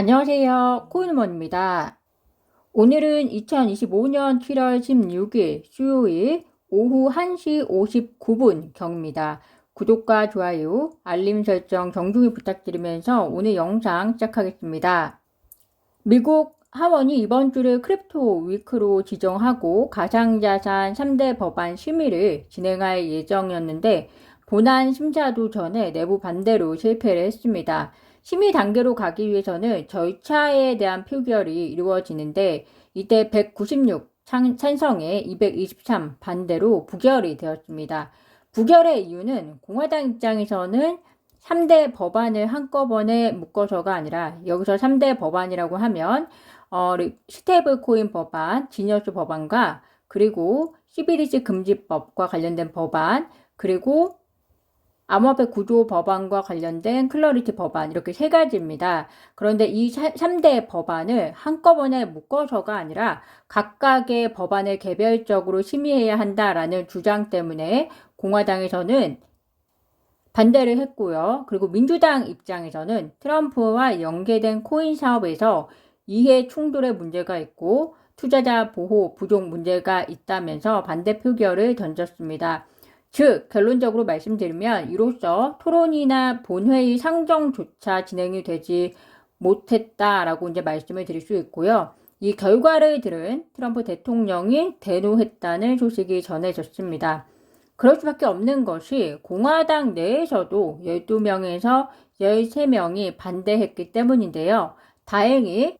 안녕하세요. 코인원입니다. 오늘은 2025년 7월 16일 수요일 오후 1시 59분 경입니다. 구독과 좋아요, 알림 설정 정중히 부탁드리면서 오늘 영상 시작하겠습니다. 미국 하원이 이번 주를 크립토 위크로 지정하고 가상자산 3대 법안 심의를 진행할 예정이었는데 본안 심사도 전에 내부 반대로 실패를 했습니다. 심의 단계로 가기 위해서는 절차에 대한 표결이 이루어지는데 이때 196 찬성에 223 반대로 부결이 되었습니다. 부결의 이유는 공화당 입장에서는 3대 법안을 한꺼번에 묶어서가 아니라 여기서 3대 법안이라고 하면 어, 스테이블 코인 법안, 지니어스 법안과 그리고 CBDC 금지법과 관련된 법안, 그리고 암호화폐 구조 법안과 관련된 클러리티 법안 이렇게 세 가지입니다. 그런데 이 3대 법안을 한꺼번에 묶어서가 아니라 각각의 법안을 개별적으로 심의해야 한다라는 주장 때문에 공화당에서는 반대를 했고요. 그리고 민주당 입장에서는 트럼프와 연계된 코인 사업에서 이해 충돌의 문제가 있고 투자자 보호 부족 문제가 있다면서 반대 표결을 던졌습니다. 즉, 결론적으로 말씀드리면 이로써 토론이나 본회의 상정조차 진행이 되지 못했다라고 이제 말씀을 드릴 수 있고요. 이 결과를 들은 트럼프 대통령이 대노했다는 소식이 전해졌습니다. 그럴 수밖에 없는 것이 공화당 내에서도 12명에서 13명이 반대했기 때문인데요. 다행히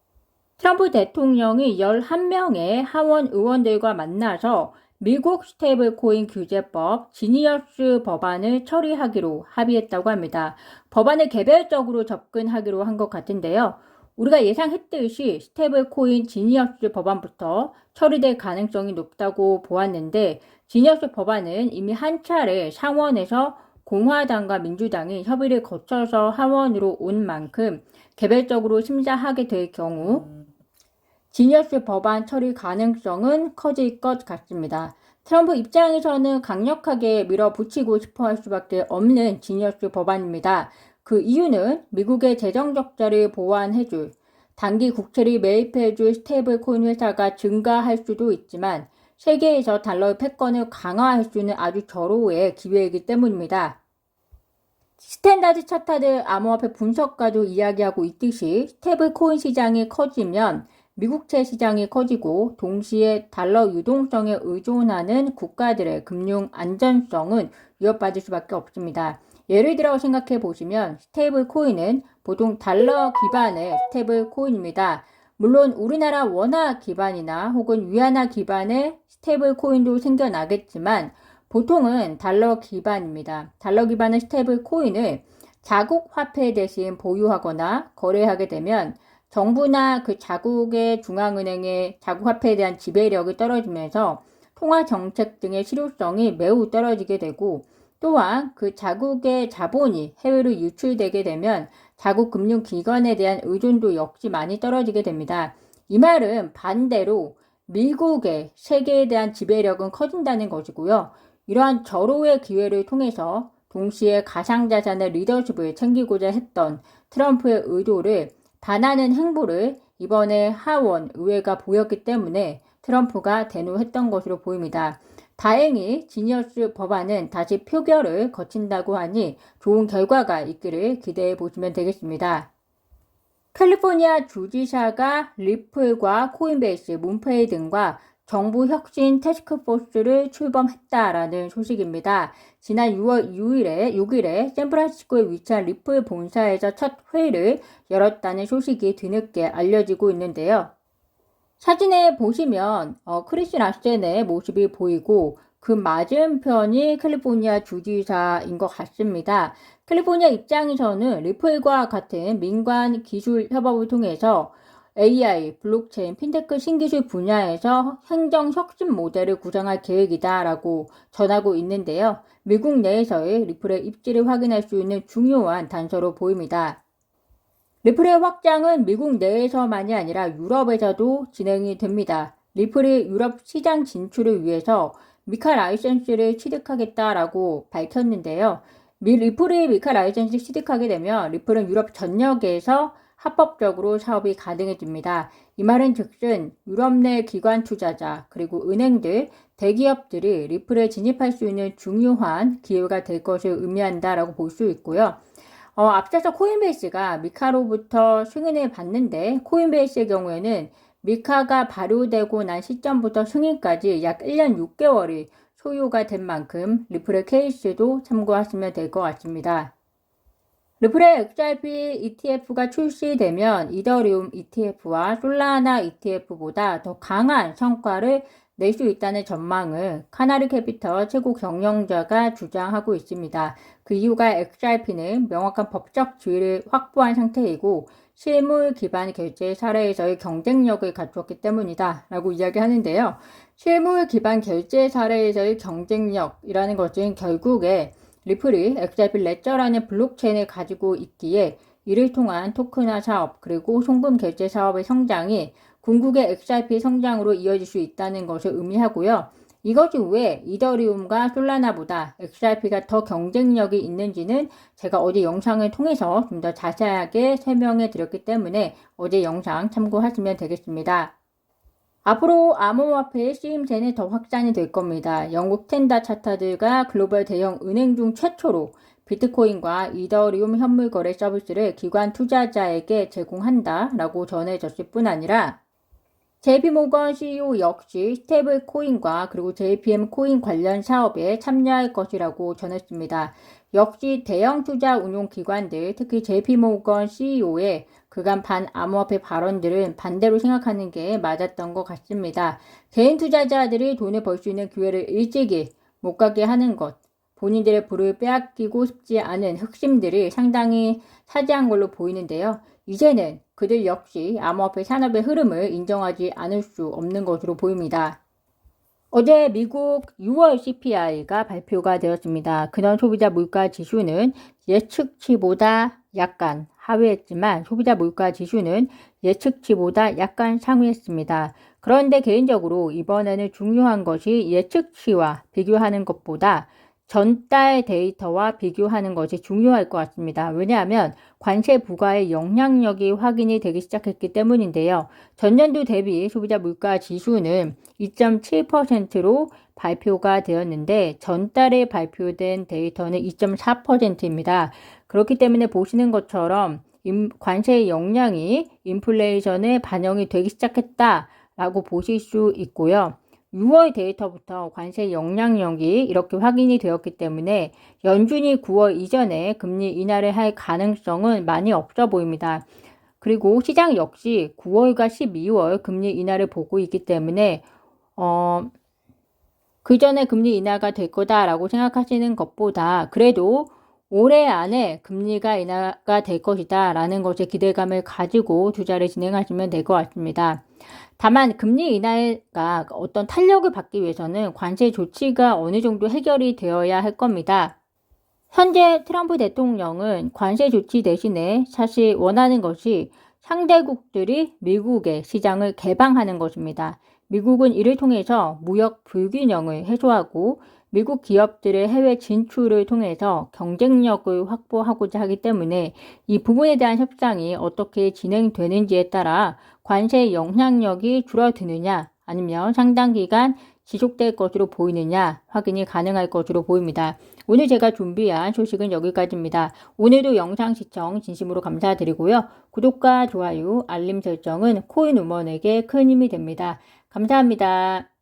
트럼프 대통령이 11명의 하원 의원들과 만나서 미국 스테이블 코인 규제법 지니어스 법안을 처리하기로 합의했다고 합니다. 법안을 개별적으로 접근하기로 한 것 같은데요. 우리가 예상했듯이 스테이블 코인 지니어스 법안부터 처리될 가능성이 높다고 보았는데 지니어스 법안은 이미 한 차례 상원에서 공화당과 민주당이 협의를 거쳐서 하원으로 온 만큼 개별적으로 심사하게 될 경우 지니어스 법안 처리 가능성은 커질 것 같습니다. 트럼프 입장에서는 강력하게 밀어붙이고 싶어 할 수밖에 없는 지니어스 법안입니다. 그 이유는 미국의 재정 적자를 보완해줄 단기 국채를 매입해줄 스테이블 코인 회사가 증가할 수도 있지만 세계에서 달러의 패권을 강화할 수 있는 아주 절호의 기회이기 때문입니다. 스탠다드 차타드 암호화폐 분석가도 이야기하고 있듯이 스테이블 코인 시장이 커지면 미국채 시장이 커지고 동시에 달러 유동성에 의존하는 국가들의 금융 안전성은 위협받을 수밖에 없습니다. 예를 들어 생각해 보시면 스테이블 코인은 보통 달러 기반의 스테이블 코인입니다. 물론 우리나라 원화 기반이나 혹은 위안화 기반의 스테이블 코인도 생겨나겠지만 보통은 달러 기반입니다. 달러 기반의 스테이블 코인을 자국 화폐 대신 보유하거나 거래하게 되면 정부나 그 자국의 중앙은행의 자국 화폐에 대한 지배력이 떨어지면서 통화 정책 등의 실효성이 매우 떨어지게 되고 또한 그 자국의 자본이 해외로 유출되게 되면 자국 금융기관에 대한 의존도 역시 많이 떨어지게 됩니다. 이 말은 반대로 미국의 세계에 대한 지배력은 커진다는 것이고요. 이러한 절호의 기회를 통해서 동시에 가상자산의 리더십을 챙기고자 했던 트럼프의 의도를 반하는 행보를 이번에 하원 의회가 보였기 때문에 트럼프가 대노했던 것으로 보입니다. 다행히 지니어스 법안은 다시 표결을 거친다고 하니 좋은 결과가 있기를 기대해 보시면 되겠습니다. 캘리포니아 주지사가 리플과 코인베이스, 문페이 등과 정부 혁신 태스크포스를 출범했다라는 소식입니다. 지난 6월 6일에 6일에 샌프란시스코에 위치한 리플 본사에서 첫 회의를 열었다는 소식이 뒤늦게 알려지고 있는데요. 사진에 보시면 어, 크리스 라센의 모습이 보이고 그 맞은편이 캘리포니아 주지사인 것 같습니다. 캘리포니아 입장에서는 리플과 같은 민관 기술 협업을 통해서 AI, 블록체인, 핀테크 신기술 분야에서 행정 혁신 모델을 구성할 계획이다라고 전하고 있는데요. 미국 내에서의 리플의 입지를 확인할 수 있는 중요한 단서로 보입니다. 리플의 확장은 미국 내에서만이 아니라 유럽에서도 진행이 됩니다. 리플이 유럽 시장 진출을 위해서 미카 라이센스를 취득하겠다라고 밝혔는데요. 미 리플이 미카 라이센스를 취득하게 되면 리플은 유럽 전역에서 합법적으로 사업이 가능해집니다. 이 말은 즉슨 유럽 내 기관 투자자 그리고 은행들, 대기업들이 리플에 진입할 수 있는 중요한 기회가 될 것을 의미한다라고 볼 수 있고요. 어, 앞서서 코인베이스가 미카로부터 승인을 받는데 코인베이스의 경우에는 미카가 발효되고 난 시점부터 승인까지 약 1년 6개월이 소요가 된 만큼 리플의 케이스도 참고하시면 될 것 같습니다. 리플의 XRP ETF가 출시되면 이더리움 ETF와 솔라나 ETF보다 더 강한 성과를 낼 수 있다는 전망을 카나리 캐피터 최고 경영자가 주장하고 있습니다. 그 이유가 XRP는 명확한 법적 지위를 확보한 상태이고 실물 기반 결제 사례에서의 경쟁력을 갖추었기 때문이다 라고 이야기하는데요. 실물 기반 결제 사례에서의 경쟁력이라는 것은 결국에 리플이 XRP 레저라는 블록체인을 가지고 있기에 이를 통한 토큰화 사업 그리고 송금 결제 사업의 성장이 궁극의 XRP 성장으로 이어질 수 있다는 것을 의미하고요. 이것이 왜 이더리움과 솔라나보다 XRP가 더 경쟁력이 있는지는 제가 어제 영상을 통해서 좀 더 자세하게 설명해 드렸기 때문에 어제 영상 참고하시면 되겠습니다. 앞으로 암호화폐의 쓰임새는 더 확산이 될 겁니다. 영국 텐다 차타들과 글로벌 대형 은행 중 최초로 비트코인과 이더리움 현물 거래 서비스를 기관 투자자에게 제공한다라고 전해졌을 뿐 아니라 JP모건 CEO 역시 스테이블 코인과 그리고 JPM 코인 관련 사업에 참여할 것이라고 전했습니다. 역시 대형 투자 운용 기관들, 특히 JP모건 CEO의 그간 반 암호화폐 발언들은 반대로 생각하는 게 맞았던 것 같습니다. 개인 투자자들이 돈을 벌 수 있는 기회를 일찍이 못 가게 하는 것, 본인들의 부를 빼앗기고 싶지 않은 흑심들이 상당히 차지한 걸로 보이는데요. 이제는 그들 역시 암호화폐 산업의 흐름을 인정하지 않을 수 없는 것으로 보입니다. 어제 미국 6월 CPI가 발표가 되었습니다. 근원 소비자 물가 지수는 예측치보다 약간 하회했지만 소비자 물가 지수는 예측치보다 약간 상회했습니다. 그런데 개인적으로 이번에는 중요한 것이 예측치와 비교하는 것보다 전달 데이터와 비교하는 것이 중요할 것 같습니다. 왜냐하면 관세 부과의 영향력이 확인이 되기 시작했기 때문인데요. 전년도 대비 소비자 물가 지수는 2.7%로 발표가 되었는데 전달에 발표된 데이터는 2.4%입니다. 그렇기 때문에 보시는 것처럼 관세의 영향이 인플레이션에 반영이 되기 시작했다라고 보실 수 있고요. 6월 데이터부터 관세 영향력이 이렇게 확인이 되었기 때문에 연준이 9월 이전에 금리 인하를 할 가능성은 많이 없어 보입니다. 그리고 시장 역시 9월과 12월 금리 인하를 보고 있기 때문에 어, 그 전에 금리 인하가 될 거다라고 생각하시는 것보다 그래도 올해 안에 금리가 인하가 될 것이다 라는 것에 기대감을 가지고 투자를 진행하시면 될 것 같습니다. 다만 금리 인하가 어떤 탄력을 받기 위해서는 관세 조치가 어느 정도 해결이 되어야 할 겁니다. 현재 트럼프 대통령은 관세 조치 대신에 사실 원하는 것이 상대국들이 미국의 시장을 개방하는 것입니다. 미국은 이를 통해서 무역 불균형을 해소하고 미국 기업들의 해외 진출을 통해서 경쟁력을 확보하고자 하기 때문에 이 부분에 대한 협상이 어떻게 진행되는지에 따라 관세 영향력이 줄어드느냐 아니면 상당 기간 지속될 것으로 보이느냐 확인이 가능할 것으로 보입니다. 오늘 제가 준비한 소식은 여기까지입니다. 오늘도 영상 시청 진심으로 감사드리고요. 구독과 좋아요, 알림 설정은 코인 우먼에게 큰 힘이 됩니다. 감사합니다.